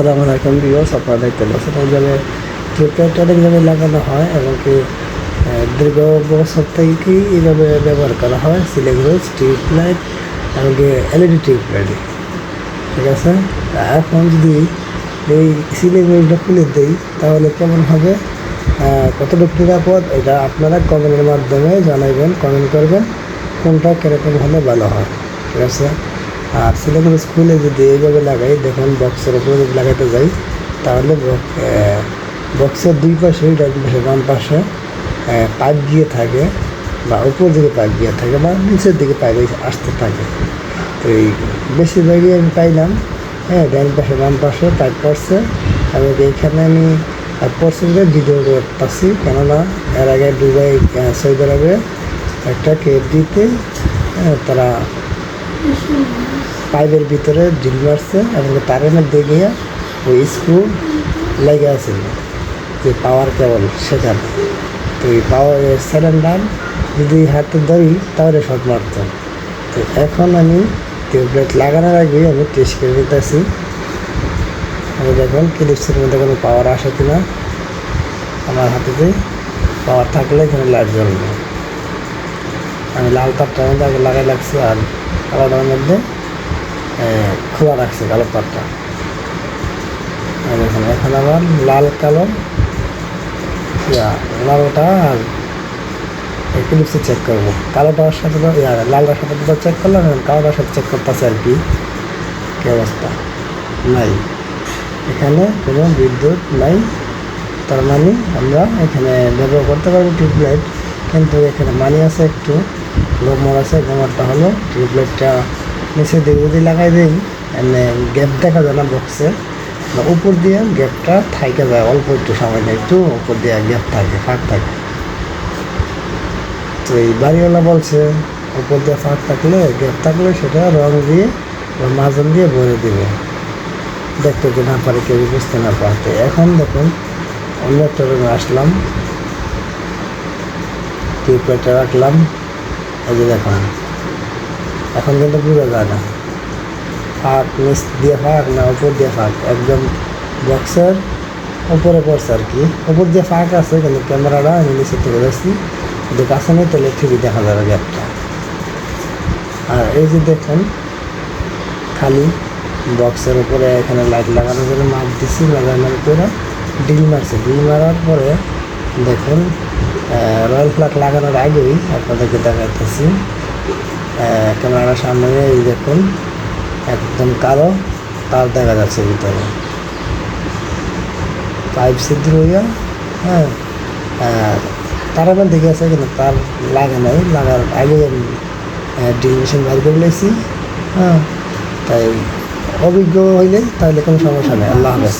আসসালামু আলাইকুম ভিউয়ার্স, আপনারা দেখতে পাচ্ছেন অনেক জায়গায় লাগানো হয় এবং কি দীর্ঘ বছর থেকেই এইভাবে ব্যবহার করা হয় সিলেগ্রোজ টিউবলাইট এবং কি এলইডি টিউবলাইট ঠিক আছে? এখন যদি এই সিলেগ্রোজটা খুলে দিই, তাহলে কেমন হবে? কতটুকু নিরাপদ? এটা আপনারা কমেন্টের মাধ্যমে জানাবেন কমেন্ট করবেন, কোনটা কীরকম হলে ভালো হয়। ঠিক আছে? আর সিলেকশন স্কুলে যদি এইভাবে লাগাই, দেখুন বক্সের উপরে যদি লাগাতে যাই, তাহলে বক্সের দুই পাশে বাম পাশে পাইপ গিয়ে থাকে বা উপর দিকে পাইপ গিয়ে থাকে বা নিচের দিকে পাইপ আসতে থাকে। তো এই বেশিরভাগই আমি পাইলাম। হ্যাঁ ডান পাশে, বাম পাশে পাইপ পড়ছে এবং এইখানে আমি পড়ছে ভিডিও করতেছি কেননা এর আগে দুবাই সৌদি আরবে একটা কেপ দিতে তারা পাইপের ভিতরে ড্রিল মারছে এবং তারের মধ্যে ওই স্ক্রু লেগে আছে। যে পাওয়ার কেবল সেখানে। তো এই পাওয়ার সিলিন্ডার যদি হাতে ধরি, তাহলে শর্ট মারত। তো এখন আমি টিউবলাইট লাগানোর আগে আমি টেস্ট করে নিতেছি। আমি দেখুন ক্লিপসের মধ্যে কোনো পাওয়ার আসে কিনা। আমার হাতেতে পাওয়ার থাকলে এখানে লাইট জ্বলবে। আমি লাল তারটার মধ্যে আগে লাগাই লাগছে আর আলাদার মধ্যে খোলা রাখছে কালো তারটা আর দেখুন এখন আবার লাল, কালো লালটা আর ক্লিপসে চেক করব। কালোটার সাথে তো লালটার সাথে তো চেক করলাম, এখন কালোটার সাথে চেক করতেছে আর কি। কি অবস্থা? নাই। এখানে কোনো বিদ্যুৎ নাই। তার মানে আমরা এখানে ব্যবহার করতে পারব টিউবলাইট, কিন্তু এখানে মানি আছে একটু। গোমর আছে গোমরটা হলো টিউবলাইটটা নিচের দিকে যদি লাগাই দিই এমনি গ্যাপ দেখা যায় না বক্সে বা উপর দিয়ে গ্যাপটা থাইকে যায়, অল্প একটু সময় নেই একটু উপর দিয়ে গ্যাপ থাকে, ফাঁক থাকে। তো এই বাড়িওয়ালা বলছে, উপর দিয়ে ফাঁক থাকলে গ্যাপ থাকলে সেটা রং দিয়ে বা মাজন দিয়ে ভরে দিবে। দেখতে যে না পারে, কেউ বুঝতে না পারতে এখন দেখুন, অন্য একটা রুমে আসলাম। টিউবলাইটটা রাখলাম। এই যে দেখুন এখন কিন্তু যায় না। ফাঁক, নিচ দিয়ে ফাঁক না উপর দিয়ে ফাঁক। একদম বক্সের উপরে পড়ছে আর কি। উপর দিয়ে ফাঁক আছে, কিন্তু ক্যামেরাটা আমি নিচে থেকে যাচ্ছি যদি কাছে নেই তাহলে ঠিকই দেখা যাবে গ্যাপটা আর এই যে দেখুন, খালি বক্সের উপরে এখানে লাইট লাগানোর জন্য মাপ দিচ্ছি লাগানোর পরে ডিল মারছে। ডিল মারার পরে দেখুন রয়্যাল ফ্ল্যাগ লাগানোর আগেই আপনাদেরকে দেখাইতেছি। ক্যামেরার সামনে এই দেখুন একদম কালো তার দেখা যাচ্ছে ভিতরে। পাইপ ছিদ্র হইয়া হ্যাঁ আহ, তারের দেখে গেছে কিন্তু তার লাগে নাই। লাগার আগে আমি ড্রিল মেশিন বাইর করে নিয়েছি হ্যাঁ তাই অভিজ্ঞ হইলে তাহলে কোনো সমস্যা নেই। আল্লাহ হাফেজ।